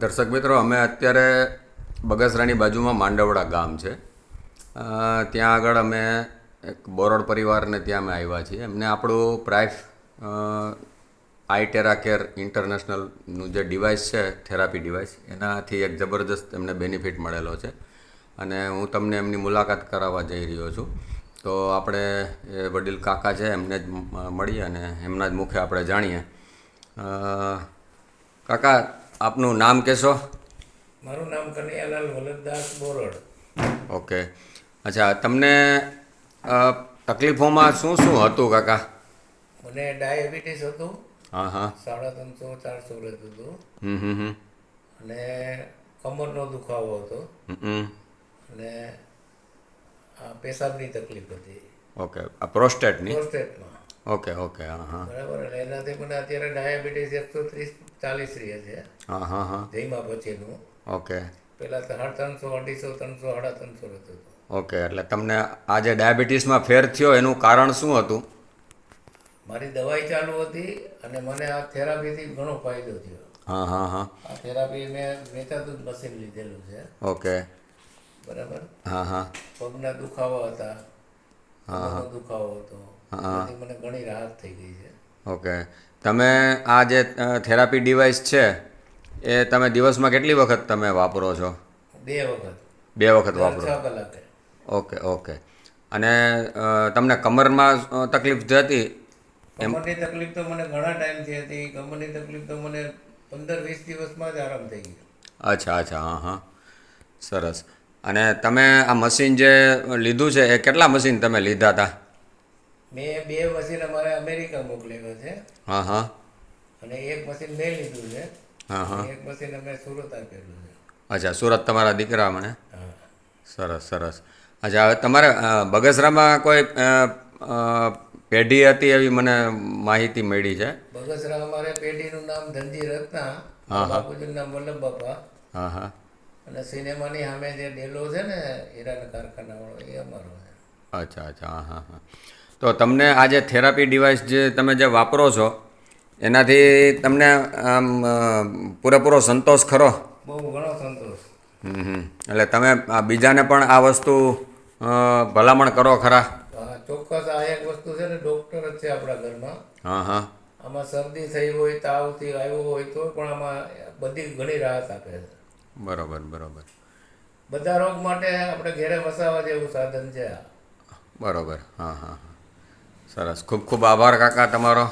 દર્શક મિત્રો, અમે અત્યારે બગસરાની બાજુમાં માંડવડા ગામ છે. ત્યાં આગળ અમે એક બોરડ પરિવારને ત્યાં અમે આવ્યા છીએ. એમને આપણું પ્રાઇફ આઈટેરા કેર ઇન્ટરનેશનલનું જે ડિવાઇસ છે, થેરાપી ડિવાઇસ, એનાથી એક જબરદસ્ત એમને બેનિફિટ મળેલો છે. અને હું તમને એમની મુલાકાત કરાવવા જઈ રહ્યો છું. તો આપણે એ વડીલ કાકા છે, એમને જ મળીએ અને એમના જ મુખે આપણે જાણીએ. કાકા આપનું નામ કહેશો? મારું નામ કનૈયાલાલ વલભદાસ બોરડ. ઓકે. અચ્છા તમને તકલીફોમાં શું શું હતું કાકા? મને ડાયાબિટીસ હતું. હા હા. સાડા ત્રણસો ચારસો રહેતું હતું હમ અને કમરનો દુખાવો હતો. અને પેશાબની તકલીફ હતી. ઓકે. આ પ્રોસ્ટેટની? પ્રોસ્ટેટમાં. ઓકે ઓકે હા હા. બરાબર એટલે એનાથી મને અત્યારે ડાયાબિટીસ એકસો ત્રીસ ચાલીસ રહે છે. હા હા હા. જઈમાં પછીનું. ઓકે. પહેલાં સાડા ત્રણસો અઢીસો ત્રણસો સાડા ત્રણસો રહેતું હતું. ઓકે એટલે તમને આ જે ડાયાબિટીસમાં ફેર થયો એનું કારણ શું હતું? મારી દવાઈ ચાલુ હતી અને મને આ થેરાપીથી ઘણો ફાયદો થયો. હા હા હા. આ થેરાપી મેં વેચાતું જ મશીન લીધેલું છે. ઓકે. બરાબર? હા હા. પગના દુખાવા હતા. હા દુખાવો હતો. મને ઘણી રાહત થઈ ગઈ છે. ઓકે. તમે આ જે થેરાપી ડિવાઇસ છે એ તમે દિવસમાં કેટલી વખત તમે વાપરો છો? બે વખત. બે વખત વાપરો. છ ઓકે ઓકે. અને તમને કમરમાં તકલીફ જતી હતી કમરની તકલીફ તો મને ઘણા ટાઈમથી હતી. કમરની તકલીફ તો મને પંદર વીસ દિવસમાં જ આરામ થઈ ગયો. અચ્છા અચ્છા હા હા. સરસ. અને તમે આ મશીન જે લીધું છે એ કેટલા મશીન તમે લીધા હતા? મેં બે મશીન અમારે અમેરિકા મોકલેલો છે. હા હા. અને એક મશીન મેં લીધું છે. હા હા. એક મશીન અમે સુરત આપેલું છે. અચ્છા સુરત તમારા દીકરા મને? સરસ સરસ. અચ્છા હવે તમારે બગસરામાં કોઈ પેઢી હતી એવી મને માહિતી મળી છે? બગસરા અમારે પેઢીનું નામ ધનજી રત્ના બાપુજીનું નામ વલ્લભ બાપા. હા હા. અને સિનેમાની સામે જે ડેલો છે ને હીરાના કારખાનાવાળો એ અમારો છે. અચ્છા અચ્છા. હા હા હા. તો તમને આ જે થેરાપી ડિવાઇસ જે તમે જે વાપરો છો એનાથી તમને આમ પૂરેપૂરો સંતોષ ખરો? બહુ ઘણો સંતોષ. એટલે તમે આ બીજાને પણ આ વસ્તુ ભલામણ કરો ખરા? ચોક્કસ આ એક વસ્તુ છે ને ડૉક્ટર જ છે આપણા ઘરમાં. હા હા. આમાં શરદી થઈ હોય તાવથી આવ્યો હોય તો પણ આમાં બધી ઘણી રાહત આપે છે. બરોબર બરોબર. બધા રોગ માટે આપણે ઘેરે વસાવા જેવું સાધન છે આ. બરોબર. હા હા હા. સરસ. ખૂબ ખૂબ આભાર કાકા તમારો.